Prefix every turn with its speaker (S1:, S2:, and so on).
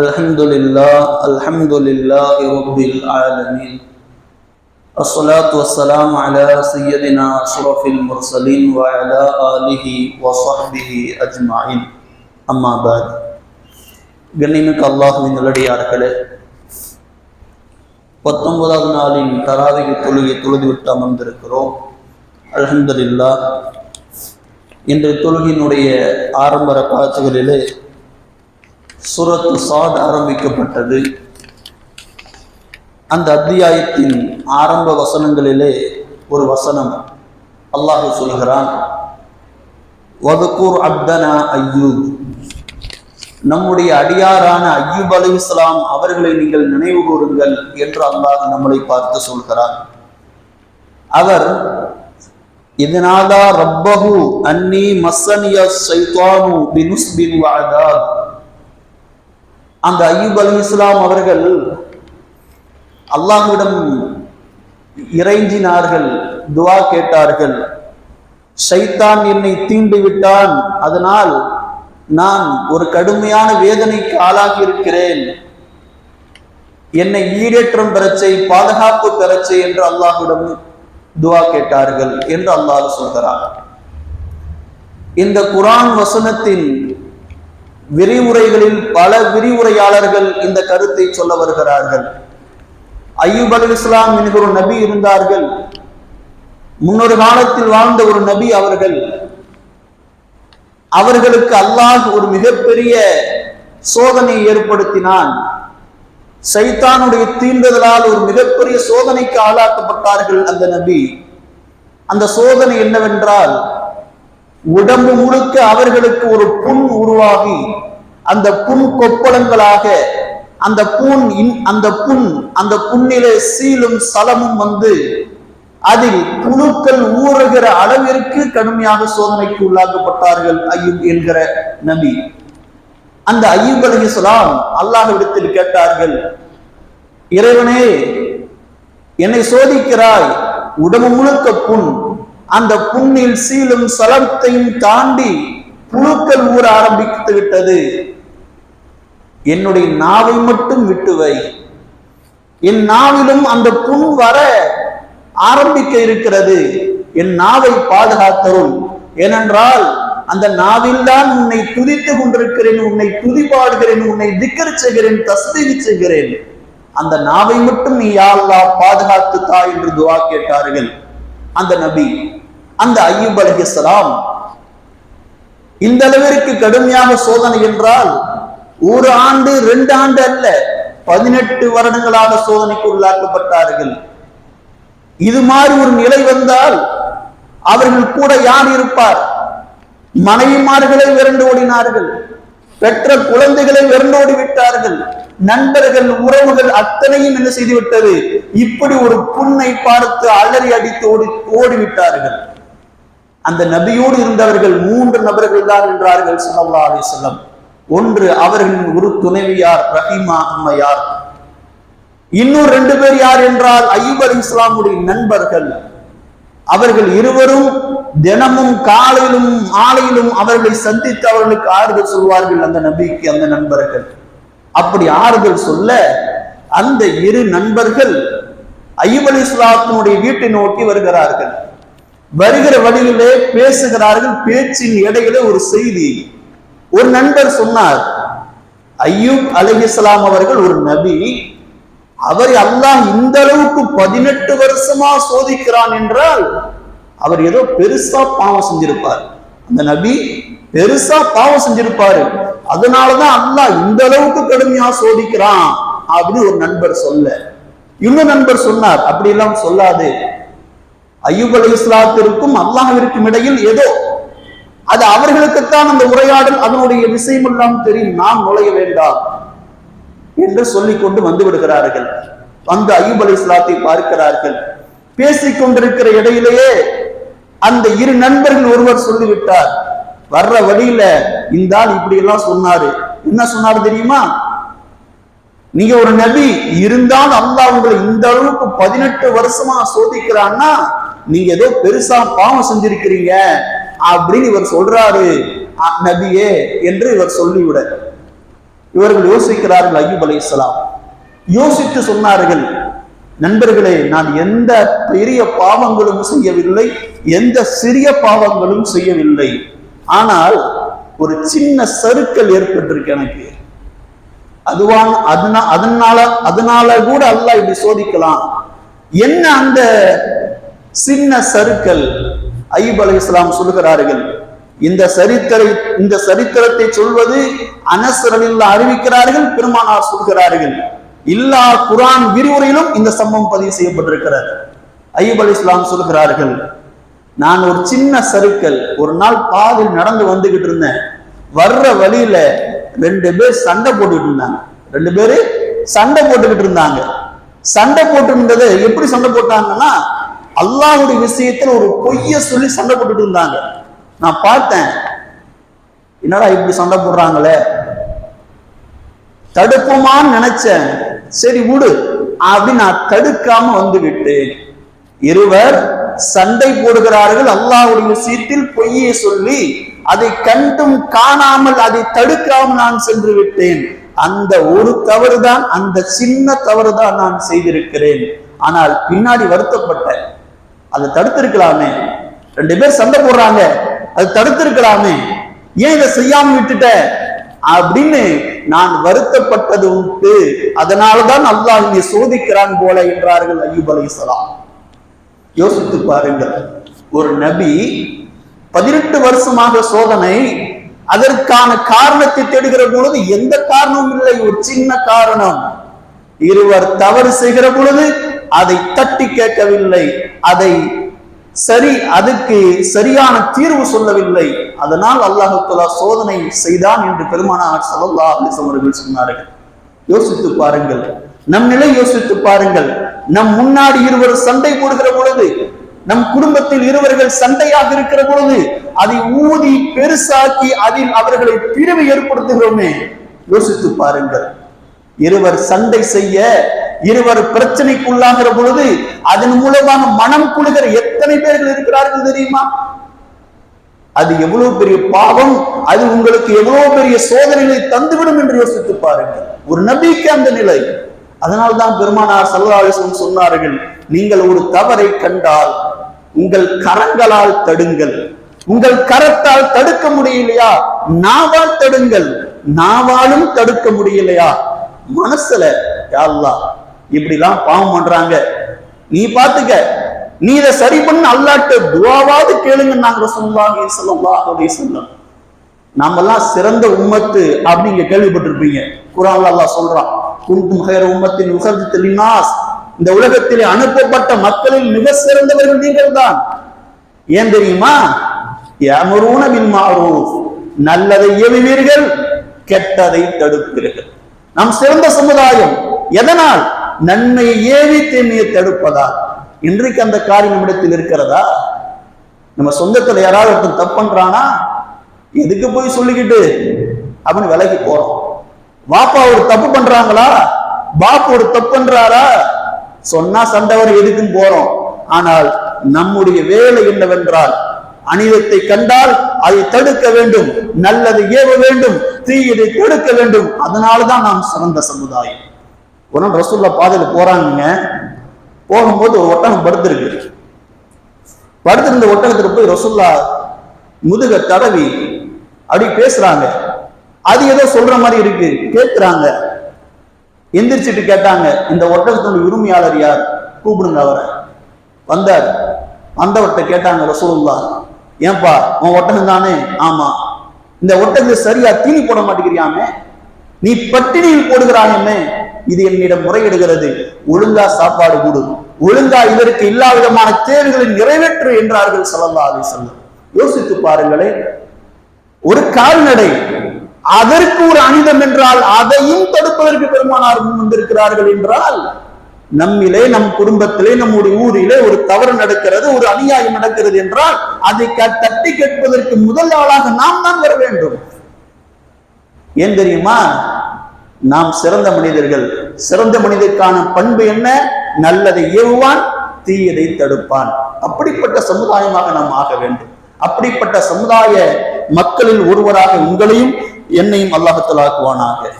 S1: الحمد لله الحمد لله رب العالمين الصلاة والسلام على سيدنا أشرف المرسلين وعلى آله وصحبه أجمعين أما بعد கண்ணிமிக்க அல்லாஹுவின் நல்லடியார்களே பத்தொன்பதாவது நாளின் தராவிக தொழுகை தொழுது விட்டு அமர்ந்திருக்கிறோம் அல்ஹம்துலில்லா இன்று தொழுகினுடைய ஆரம்ப காட்சிகளிலே சுரத்து சாத் ஆரம்பிக்கப்பட்டது. அந்த அத்தியாயத்தின் ஆரம்ப வசனங்களிலே ஒரு வசனம் அல்லாஹ் சொல்கிறான் வதுக்கூர் அப்தனா ஐயூப் நம்முடைய அடியாரான ஐயூப் அலி இஸ்லாம் அவர்களை நீங்கள் நினைவு கூறுங்கள் என்று அல்லாஹ் நம்மளை பார்த்து சொல்கிறார் அவர் இதனாலா ரப்பஹு அன்னி மஸ்ஸனிய ஷைத்தானு பினுஸ்பின் அந்த ஐயூப் அலி இஸ்லாம் அவர்கள் அல்லாஹ்விடம் இறைஞ்சினார்கள் துவா கேட்டார்கள். ஷைத்தான் என்னை தீண்டு விட்டான். அதனால் நான் ஒரு கடுமையான வேதனைக்கு ஆளாகி இருக்கிறேன். என்னை ஈடேற்றம் பெறச்சை பாதுகாப்பு பெறச்சை என்று அல்லாஹ்விடம் துவா கேட்டார்கள் என்று அல்லாஹ் சொல்கிறார் இந்த குரான் வசனத்தின் விரிவுரைகளில் பல விரிவுரையாளர்கள் இந்த கருத்தை சொல்ல வருகிறார்கள். ஐயூப் அலி இஸ்லாம் என்கிற ஒரு நபி இருந்தார்கள். முன்னொரு காலத்தில் வாழ்ந்த ஒரு நபி அவர்கள். அவர்களுக்கு அல்லாஹ் ஒரு மிகப்பெரிய சோதனை ஏற்படுத்தினான். சைத்தானுடைய தீண்டுதலால் ஒரு மிகப்பெரிய சோதனைக்கு ஆளாக்கப்பட்டார்கள் அந்த நபி. அந்த சோதனை என்னவென்றால் உடம்பு முழுக்க அவர்களுக்கு ஒரு புண் உருவாகி அந்த புண் கொப்பளங்களாக அந்த புண் அந்த புண் அந்த புண்ணிலே சீலும் சலமும் வந்து அதில் புழுக்கள் ஊறுகிற அளவிற்கு கடுமையாக சோதனைக்கு உள்ளாக்கப்பட்டார்கள் ஐயூப் என்கிற நபி. அந்த ஐயூப் அலி இஸ்லாம் அல்லாஹ்விடத்தில் கேட்டார்கள் இறைவனே என்னை சோதிக்கிறாய் உடம்பு முழுக்க புண் அந்த புண்ணில் சீலும் சலத்தையும் தாண்டி புழுக்கள் ஊற ஆரம்பித்து விட்டது. என்னுடைய நாவை மட்டும் விட்டுவை என் நாவிலும் அந்த புண் வர ஆரம்பிக்க இருக்கிறது. என் நாவை பாதுகாத்தரும். ஏனென்றால் அந்த நாவில் தான் உன்னை துதித்து கொண்டிருக்கிறேன் உன்னை துதிபாடுகிறேன் உன்னை திக்கர் செய்கிறேன் தஸ்தீவி செய்கிறேன். அந்த நாவை மட்டும் நீ யாழ்லா பாதுகாத்து தா என்று துவா கேட்டார்கள். அந்த நபி அந்த ஐயூப் அலிஹலாம் இந்த அளவிற்கு கடுமையாக சோதனை என்றால் ஒரு ஆண்டு ரெண்டு ஆண்டு அல்ல பதினெட்டு வருடங்களாக சோதனைக்கு உள்ளாக்கப்பட்டார்கள். இது மாதிரி ஒரு நிலை வந்தால் அவர்கள் கூட யார் இருப்பார்? மனைவிமார்களை விரண்டு ஓடினார்கள். பெற்ற குழந்தைகளை விரண்டோடி விட்டார்கள். நண்பர்கள் உறவுகள் அத்தனையும் என்ன செய்து விட்டது இப்படி ஒரு புண்ணை பார்த்து அலறி அடித்து ஓடி ஓடிவிட்டார்கள். அந்த நபியோடு இருந்தவர்கள் மூன்று நபர்கள் தான் என்றார்கள் சல்லா அலி சொல்லம் ஒன்று அவர்களின் ஒரு துணைவியார் ரஹீமா அம்மையார் இன்னும் ரெண்டு பேர் யார் என்றால் ஐயூப் அலி இஸ்லாமுடைய நண்பர்கள். அவர்கள் இருவரும் தினமும் காலையிலும் மாலையிலும் அவர்களை சந்தித்து அவர்களுக்கு ஆறுதல் சொல்வார்கள் அந்த நபிக்கு அந்த நண்பர்கள். அப்படி ஆறுதல் சொல்ல அந்த இரு நண்பர்கள் ஐயூப் அலி இஸ்லாத்தினுடைய வீட்டை நோக்கி வருகிறார்கள். வருகிற வழியிலே பேசுகிறார்கள் பேச்சின் இடையிலே ஒரு செய்தி. ஒரு நண்பர் சொன்னார் ஐயூப் அலிஹிஸ்லாம் அவர்கள் ஒரு நபி. அவரை அல்லாஹ் இந்த அளவுக்கு பதினெட்டு வருஷமா சோதிக்கிறான் என்றால் அவர் ஏதோ பெருசா பாவம் செஞ்சிருப்பார். அந்த நபி பெருசா பாவம் செஞ்சிருப்பாரு. அதனாலதான் அல்லாஹ் இந்த அளவுக்கு கடுமையா சோதிக்கிறான் அப்படின்னு ஒரு நண்பர் சொல்ல. இன்னும் நண்பர் சொன்னார் அப்படி எல்லாம் சொல்லாது. ஐயூப் அலி இஸ்லாத்திற்கும் அல்லாஹிற்கும் இடையில் ஏதோ அது அவர்களுக்குத்தான் அந்த உரையாடல் அதனுடைய விஷயம் எல்லாம் தெரியும். நாம் நுழைய வேண்டாம் என்று சொல்லிக் கொண்டு வந்து விடுகிறார்கள். வந்து ஐயூப் அலி இஸ்லாத்தை பார்க்கிறார்கள். பேசிக் கொண்டிருக்கிற இடையிலேயே அந்த இரு நண்பர்கள் ஒருவர் சொல்லிவிட்டார். வர்ற வழியில இந்த ஆள் இப்படி எல்லாம் சொன்னாரு. என்ன சொன்னாரு தெரியுமா? நீங்க ஒரு நபி இருந்தால் அல்லா உங்களை இந்த அளவுக்கு பதினெட்டு வருஷமா சோதிக்கிறான்னா நீங்க ஏதோ பெருசா பாவம் செஞ்சிருக்கிறீங்க அப்படின்னு இவர் சொல்றாரு. நபியே என்று இவர் சொல்லிவிட. இவர்கள் யோசிக்கிறார்கள் ஐயூப் அலைஹிஸ்ஸலாம் யோசித்து சொன்னார்கள் நண்பர்களே நான் எந்த பெரிய பாவங்களும் செய்யவில்லை எந்த சிறிய பாவங்களும் செய்யவில்லை. ஆனால் ஒரு சின்ன சருக்கள் ஏற்பட்டிருக்கு எனக்கு. அதுவான் அதனா அதனால அதனால கூட அல்ல இப்படி சோதிக்கலாம். என்ன அந்த சின்ன சருக்கள் ஐப் அலி இஸ்லாம் சொல்லுகிறார்கள் இந்த சரித்திரை இந்த சரித்திரத்தை சொல்வது அனசரலில் அறிவிக்கிறார்கள் பெருமானார் சொல்கிறார்கள். எல்லா குரான் விரிவுரையிலும் இந்த சம்பவம் பதிவு செய்யப்பட்டிருக்கிறது. ஐயூப் அலி இஸ்லாம் சொல்கிறார்கள் நான் ஒரு சின்ன சருக்கல் ஒரு நாள் பாதில் நடந்து வந்துகிட்டு இருந்தேன். வர்ற வழியில ரெண்டு பேர் சண்டை போட்டுக்கிட்டு இருந்தாங்க. ரெண்டு பேரு சண்டை போட்டுக்கிட்டு இருந்தாங்க. சண்டை போட்டு இருந்தது எப்படி சண்டை போட்டாங்கன்னா அல்லாஹ்வுடைய விஷயத்துல ஒரு பொய்ய சொல்லி சண்டை போட்டுட்டு இருந்தாங்க. நான் பார்த்தேன் என்னடா இப்படி சண்டை போடுறாங்களே? தடுப்புமான்னு நினைச்சேன். சரி விடு அப்படி நான் தடுக்காம வந்து விட்டேன் இருவர் சண்டை போடுகிறார்கள் அல்லாவுடைய விஷயத்தில் பொய்யை சொல்லி அதை கண்டும் காணாமல் அதை தடுக்காமல் நான் சென்று விட்டேன். அந்த ஒரு தவறுதான் அந்த சின்ன தவறுதான் நான் செய்திருக்கிறேன். ஆனால் பின்னாடி வருத்தப்பட்டேன் அதை தடுத்திருக்கலாமே. ரெண்டு பேர் சண்டை போடுறாங்க அது தடுத்திருக்கலாமே. ஏன் இதை செய்யாம விட்டுட்ட? அப்படின்னு நான் வருத்தப்பட்டது உண்டு. அதனாலதான் அல்லாஹ் இங்கே சோதிக்கிறான் போல என்றார்கள் ஐயூப் அலிசலாம் யோசித்து பாருங்கள். ஒரு நபி பதினெட்டு வருஷமாக சோதனை அதற்கான காரணத்தை தேடுகிற பொழுது எந்த காரணமும் இல்லை. ஒரு சின்ன காரணம். இருவர் தவறு செய்கிற பொழுது அதை தட்டி கேட்கவில்லை. அதை சரி அதுக்கு சரியான தீர்வு சொல்லவில்லை. அதனால் அல்லாஹுத்தலா சோதனை செய்தான் என்று பெருமானார் சலல்லா அலைஹி அவர்கள் சொன்னார்கள். யோசித்து பாருங்கள். நம் நிலை யோசித்து பாருங்கள். நம் முன்னாடி இருவர் சண்டை போடுகிற பொழுது நம் குடும்பத்தில் இருவர்கள் சண்டையாக இருக்கிற பொழுது அதை ஊதி பெருசாக்கி அதில் அவர்களை பிரிவு ஏற்படுத்துகிறோமே. யோசித்து பாருங்கள். இருவர் சண்டை செய்ய இருவர் பிரச்சனைக்குள்ளாகிற பொழுது அதன் மூலமாக மனம் குழுகிற எத்தனை பேர்கள் இருக்கிறார்கள் தெரியுமா? அது எவ்வளவு பெரிய பாவம் அது உங்களுக்கு எவ்வளவு பெரிய சோதனைகளை தந்துவிடும் என்று யோசித்து பாருங்கள். ஒரு நம்பிக்கை அந்த நிலை. அதனால்தான் பெருமானார் சல்லாசன் சொன்னார்கள் நீங்கள் ஒரு தவறை கண்டால் உங்கள் கரங்களால் தடுங்கள். உங்கள் கரத்தால் தடுக்க முடியலையா? நாவால் தடுங்கள். நாவாலும் தடுக்க முடியலையா? மனசுல யா இப்படிலாம் பாவம் பண்றாங்க. நீ பாத்துக்க நீ இதை சரி பண்ண அல்லாட்ட துவாவாவது கேளுங்க நாங்க ரசூலுல்லாஹி ஸல்லல்லாஹு அலைஹி சொன்னோம் நாமெல்லாம் சிறந்த உம்மத்து அப்படிங்க கேள்விப்பட்டிருப்பீங்க. குரான் அல்லா சொல்றான் குன்தும் ஹேர உம்மத்தின் உகர்ந்து லின்னாஸ். இந்த உலகத்திலே அனுப்பப்பட்ட மக்களில் மிக சிறந்தவர்கள் நீங்கள் தான் ஏன் தெரியுமா? யமரூன பில் மாரூஃப். நல்லதை ஏவுவீர்கள் கெட்டதை தடுப்பீர்கள். நாம் சிறந்த சமுதாயம் எதனால்? நன்மையை ஏவி தீமையை தடுப்பதா இன்றைக்கு அந்த காரியம் நம்மிடத்தில் இருக்கிறதா? நம்ம சொந்தத்துல யாராவது ஒருத்தன் தப்புன்றானா எதுக்கு போய் சொல்லிக்கிட்டு? அப்படின்னு விலகி போறோம். வாப்பா ஒரு தப்பு பண்றாங்களா? பாப்பு ஒரு தப்பு பண்றாரா? சொன்னா சண்டை வர எதுக்குன்னு போறோம். ஆனால் நம்முடைய வேலை என்னவென்றால் அநீதத்தை கண்டால் அதை தடுக்க வேண்டும் நல்லதை ஏவ வேண்டும் தீயதை கொடுக்க வேண்டும். அதனால்தான் நாம் சிறந்த சமுதாயம். ஒரு நாள் ரசூல்லா பாதையில போறாங்க போகும்போது ஒரு ஒட்டகம் படுத்திருக்கு. படுத்திருந்த ஒட்டகத்தில் போய் ரசூல்லா முதுக தடவி அப்படி பேசுறாங்க. அது ஏதோ சொல்ற மாதிரி இருக்கு. கேட்கிறாங்க எந்திரிச்சிட்டு கேட்டாங்க இந்த ஒட்டகத்தினுடைய உரிமையாளர் யார்? கூப்பிடுங்க அவரை. வந்தார். வந்தவர்கிட்ட கேட்டாங்க ரசூலுல்லா ஏன்பா உன் ஒட்டகம் தானே? ஆமா. இந்த ஒட்டகத்தை சரியா தீனி போட மாட்டேங்கிறியாமே? நீ பட்டினியில் போடுகிறாயமே? இது என்னிடம் முறையிடுகிறது. ஒழுங்கா சாப்பாடு கூடு. ஒழுங்கா இதற்கு எல்லா விதமான தேவைகளை நிறைவேற்று என்றார்கள் ஸல்லல்லாஹு அலி சொல்லம் யோசித்து பாருங்களே. ஒரு கால்நடை அதற்கு ஒரு அனிதம் என்றால் அதையும் தடுப்பதற்கு பெருமானார் முன் வந்திருக்கிறார்கள் என்றால் நம்மிலே நம் குடும்பத்திலே நம்முடைய ஊரிலே ஒரு தவறு நடக்கிறது ஒரு அநியாயம் நடக்கிறது என்றால் அதை க- தட்டி கேட்பதற்கு முதல் ஆளாக நாம் தான் வர வேண்டும். ஏன் தெரியுமா? நாம் சிறந்த மனிதர்கள். சிறந்த மனிதருக்கான பண்பு என்ன? நல்லதை ஏவுவான் தீயதை தடுப்பான். அப்படிப்பட்ட சமுதாயமாக நாம் ஆக வேண்டும். அப்படிப்பட்ட சமுதாய மக்களில் ஒருவராக உங்களையும் என்னையும் அல்லாஹத்தலாக்குவானாக